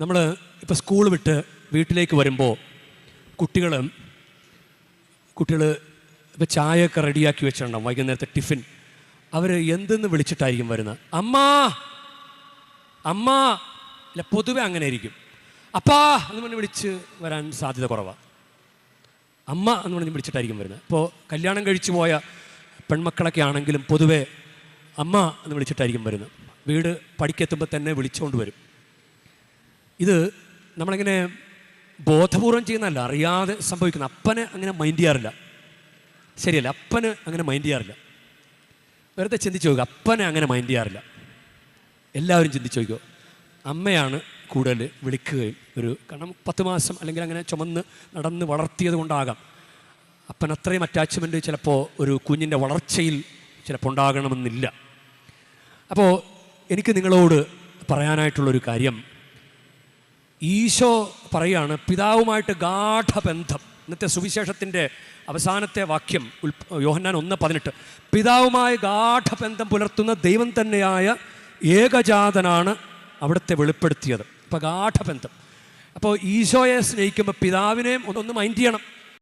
നമ്മൾ ഇപ്പോൾ സ്കൂൾ വിട്ട് വീട്ടിലേക്ക് വരുമ്പോൾ കുട്ടികൾ കുട്ടികൾ ഇപ്പോൾ ചായയൊക്കെ റെഡിയാക്കി വെച്ചിട്ടുണ്ടാവും വൈകുന്നേരത്തെ ടിഫിൻ. അവർ എന്തെന്ന് വിളിച്ചിട്ടായിരിക്കും വരുന്നത് അമ്മാ! അമ്മ! അല്ല പൊതുവെ അങ്ങനെ ആയിരിക്കും അപ്പാ! എന്ന് പറഞ്ഞ് വിളിച്ച് വരാൻ സാധ്യത കുറവാണ് അമ്മ! എന്ന് പറഞ്ഞ് വിളിച്ചിട്ടായിരിക്കും വരുന്നത് ഇപ്പോൾ കല്യാണം കഴിച്ചു പോയ പെൺമക്കളൊക്കെ ആണെങ്കിലും പൊതുവെ അമ്മ എന്ന് വിളിച്ചിട്ടായിരിക്കും വരുന്നത് വീട് പടിക്കെത്തുമ്പോൾ തന്നെ വിളിച്ചുകൊണ്ട് വരും. ഇത് നമ്മളിങ്ങനെ ബോധപൂർവം ചെയ്യുന്നതല്ല അറിയാതെ സംഭവിക്കുന്ന. അപ്പനെ അങ്ങനെ മൈൻഡ് ചെയ്യാറില്ല. ശരിയല്ല അപ്പന് അങ്ങനെ മൈൻഡ് ചെയ്യാറില്ല. വെറുതെ ചിന്തിച്ച് നോക്കുക അപ്പനെ അങ്ങനെ മൈൻഡ് ചെയ്യാറില്ല. എല്ലാവരും ചിന്തിച്ച് നോക്കുക അമ്മയാണ് കൂടുതൽ വിളിക്കുകയും ഒരു കാരണം പത്ത് മാസം അല്ലെങ്കിൽ അങ്ങനെ ചുമന്ന് നടന്ന് വളർത്തിയത് കൊണ്ടാകാം. അപ്പൻ അത്രയും അറ്റാച്ച്മെന്റ് ചിലപ്പോൾ ഒരു കുഞ്ഞിന്റെ വളർച്ചയിൽ ചിലപ്പോൾ ഉണ്ടാകണമെന്നില്ല. അപ്പോൾ എനിക്ക് നിങ്ങളോട് പറയാനായിട്ടുള്ളൊരു കാര്യം. ഈശോ പറയാണ് പിതാവുമായിട്ട് ഗാഠബന്ധം. ഇന്നത്തെ സുവിശേഷത്തിന്റെ അവസാനത്തെ വാക്യം ഉൽ യോഹന്നാൻ ഒന്ന് പതിനെട്ട്. പിതാവുമായി ഗാഠബന്ധം പുലർത്തുന്ന ദൈവം തന്നെയായ ഏകജാതനാണ് അവിടുത്തെ വെളിപ്പെടുത്തിയത്. അപ്പോൾ ഗാഠബന്ധം. അപ്പോൾ ഈശോയെ സ്നേഹിക്കുമ്പോൾ പിതാവിനെയും ഒന്നൊന്ന് മൈൻഡ് ചെയ്യണം.